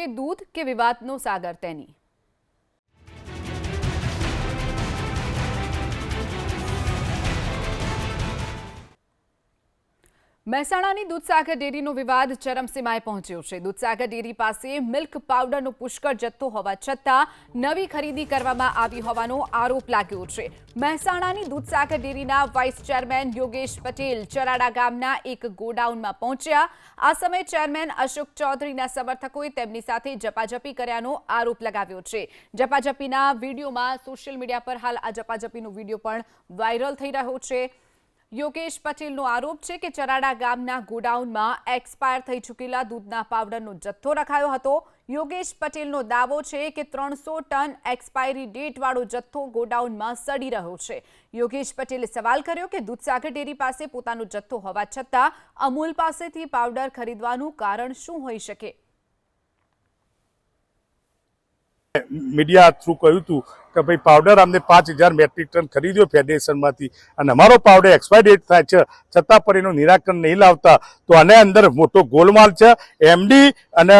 જોઈએ દૂધ કે વિવાદનો સાગર તેની. મહેસાણાની દૂધસાગર ડેરીનો વિવાદ ચરમસીમાએ પહોંચ્યો છે. દૂધસાગર ડેરી પાસે મિલ્ક પાવડરનો પુષ્કળ જથ્થો હોવા છતાં નવી ખરીદી કરવામાં આવી હોવાનો આરોપ લાગ્યો છે. મહેસાણાની દૂધસાગર ડેરીના વાઇસ ચેરમેન યોગેશ પટેલ ચરાડા ગામના એક ગોડાઉનમાં પહોંચ્યા. આ સમયે ચેરમેન અશોક ચૌધરીના સમર્થકોએ તેમની સાથે ઝપાઝપી કર્યાનો આરોપ લગાવ્યો છે. ઝપાઝપીના વિડીયોમાં સોશિયલ મીડિયા પર હાલ આ જપાજપીનો વીડિયો પણ વાયરલ થઈ રહ્યો છે. યોગેશ પટેલનો આરોપ છે કે ચરાડા ગામના ગોડાઉનમાં એક્સપાયર થઈ ચૂકેલા દૂધના પાવડરનો જથ્થો રખાયો હતો. યોગેશ પટેલનો દાવો છે કે ત્રણસો ટન એક્સપાયરી ડેટવાળો જથ્થો ગોડાઉનમાં સડી રહ્યો છે. યોગેશ પટેલે સવાલ કર્યો કે દૂધસાગર ડેરી પાસે પોતાનો જથ્થો હોવા છતાં અમૂલ પાસેથી પાવડર ખરીદવાનું કારણ શું હોઈ શકે? મીડિયા થ્રુ કહ્યું હતું કે ભાઈ પાવડર અમને પાંચ હજાર મેટ્રિક ટન ખરીદ્યો ફેડરેશનમાંથી અને અમારો પાવડર એક્સપાયર ડેટ થાય છે. છતાં પણ એનું નિરાકરણ નહીં લાવતા. તો આને અંદર મોટો ગોલમાલ છે. એમડી અને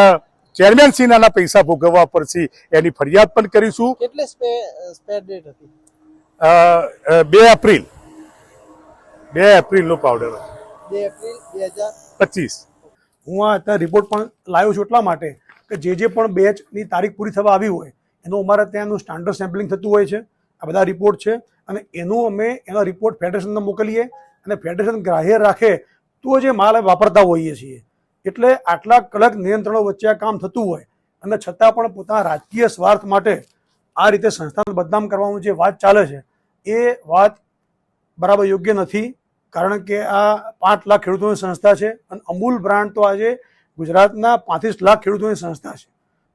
ચેરમેન સિન્હાના પૈસા ભોગવવા પડશે. એની ફરિયાદ પણ કરીશું. એટલે સ્પેર ડેટ હતી? બે એપ્રિલ. બે એપ્રિલનો પાવડર બે એપ્રિલ બે હજાર પચીસ. હું આ અત્યારે રિપોર્ટ પણ લાવ્યો છું એટલા માટે કે જે જે પણ બેચની તારીખ પૂરી થવા આવી હોય એનું અમારે ત્યાંનું સ્ટાન્ડર્ડ સેમ્પલિંગ થતું હોય છે. આ બધા રિપોર્ટ છે. અને એનું અમે એનો રિપોર્ટ ફેડરેશનને મોકલીએ. અને ફેડરેશન ગ્રાહ્ય રાખે તો જે માલ વાપરતા હોઈએ છીએ. એટલે આટલા કડક નિયંત્રણો વચ્ચે આ કામ થતું હોય. અને છતાં પણ પોતાના રાજકીય સ્વાર્થ માટે આ રીતે સંસ્થાને બદનામ કરવાનું જે વાત ચાલે છે, એ વાત બરાબર યોગ્ય નથી. કારણ કે આ પાંચ લાખ ખેડૂતોની સંસ્થા છે. અને અમૂલ બ્રાન્ડ તો આજે ગુજરાતના પાંત્રીસ લાખ ખેડૂતોની સંસ્થા છે.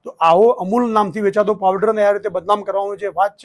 તો આવો અમૂલ નામથી વેચાતો પાવડરને આ રીતે બદનામ કરવાનું જે વાત છે